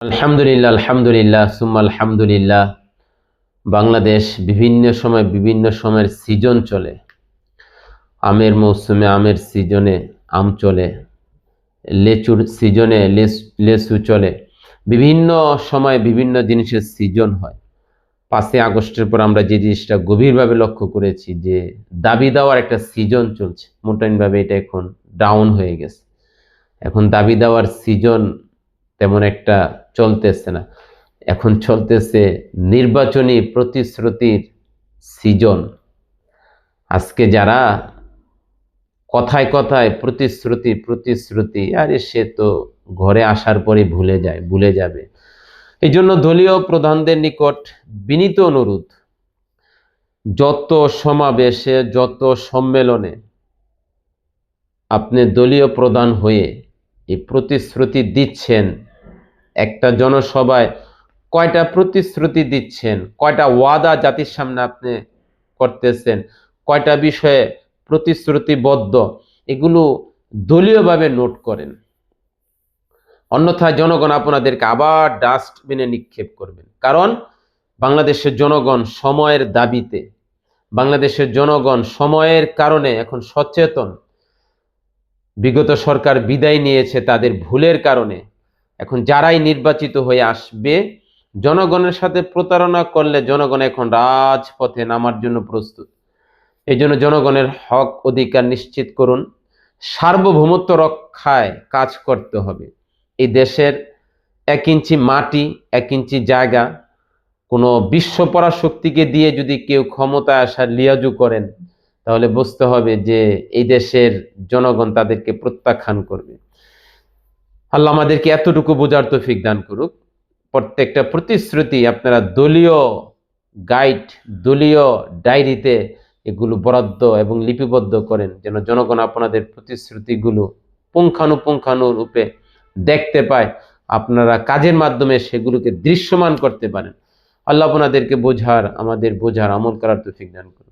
আলহামদুলিল্লাহ আলহামদুলিল্লাহ, সুম্মা আলহামদুলিল্লাহ। বাংলাদেশ বিভিন্ন সময় বিভিন্ন সময়ের সিজন চলে। আমের মৌসুমে আমের সিজনে আম চলে। লেচুর সিজনে লেচু চলে। বিভিন্ন সময় বিভিন্ন জিনিসের সিজন হয়। পাঁচই আগস্টের পর আমরা যে জিনিসটা গভীরভাবে লক্ষ্য করেছি যে দাবি দেওয়ার একটা সিজন চলছে। মোটাইনভাবে এটা এখন ডাউন হয়ে গেছে। এখন দাবি দেওয়ার সিজন তেমন একটা চলতেছে না। এখন চলতেছে নির্বাচনী প্রতিশ্রুতির সিজন। আজকে যারা কথায় কথায় প্রতিশ্রুতি প্রতিশ্রুতি, আরে সে তো ঘরে আসার পরে ভুলে যায়, ভুলে যাবে। এই জন্য দলীয় প্রধানদের নিকট বিনীত অনুরোধ, যত সমাবেশে, যত সম্মেলনে আপনি দলীয় প্রধান হয়ে এই প্রতিশ্রুতি দিচ্ছেন একটা জনসভায় কয়টা প্রতিশ্রুতি দিচ্ছেন? কয়টা ওয়াদা জাতির সামনে আপনি করতেছেন? কয়টা বিষয়ে প্রতিশ্রুতিবদ্ধ? এগুলো দলীয়ভাবে নোট করেন। অন্যথায় জনগণ আপনাদেরকে আবার ডাস্টবিনে নিক্ষেপ করবেন। কারণ বাংলাদেশের জনগণ সময়ের দাবিতে, বাংলাদেশের জনগণ সময়ের কারণে এখন সচেতন। বিগত সরকার বিদায় নিয়েছে তাদের ভুলের কারণে। এখন যারাই নির্বাচিত হয়ে আসবে, জনগণের সাথে প্রতারণা করলে জনগণ এখন রাজপথে নামার জন্য প্রস্তুত। এই জন্য জনগণের হক অধিকার নিশ্চিত করুন। সার্বভৌমত্ব রক্ষায় কাজ করতে হবে। এই দেশের এক ইঞ্চি মাটি, এক ইঞ্চি জায়গা, কোনো বিশ্ব পরাশক্তিকে দিয়ে যদি কেউ ক্ষমতায় আসার লিয়াজু করেন, তাহলে বুঝতে হবে যে এই দেশের জনগণ তাদেরকে প্রত্যাখ্যান করবে। আল্লাহ আমাদেরকে এতটুকু বোঝার তৌফিক দান করুক। প্রত্যেকটা প্রতিশ্রুতি আপনারা দলীয় গাইড, দলীয় ডায়েরিতে এগুলো বরাদ্দ এবং লিপিবদ্ধ করেন যেন জনগণ আপনাদের প্রতিশ্রুতিগুলো পুঙ্খানুপুঙ্খানু রূপে দেখতে পায়। আপনারা কাজের মাধ্যমে সেগুলোকে দৃশ্যমান করতে পারেন। আল্লাহ আপনাদেরকে বোঝার, আমাদের বোঝার, আমল করার তৌফিক দান করুন।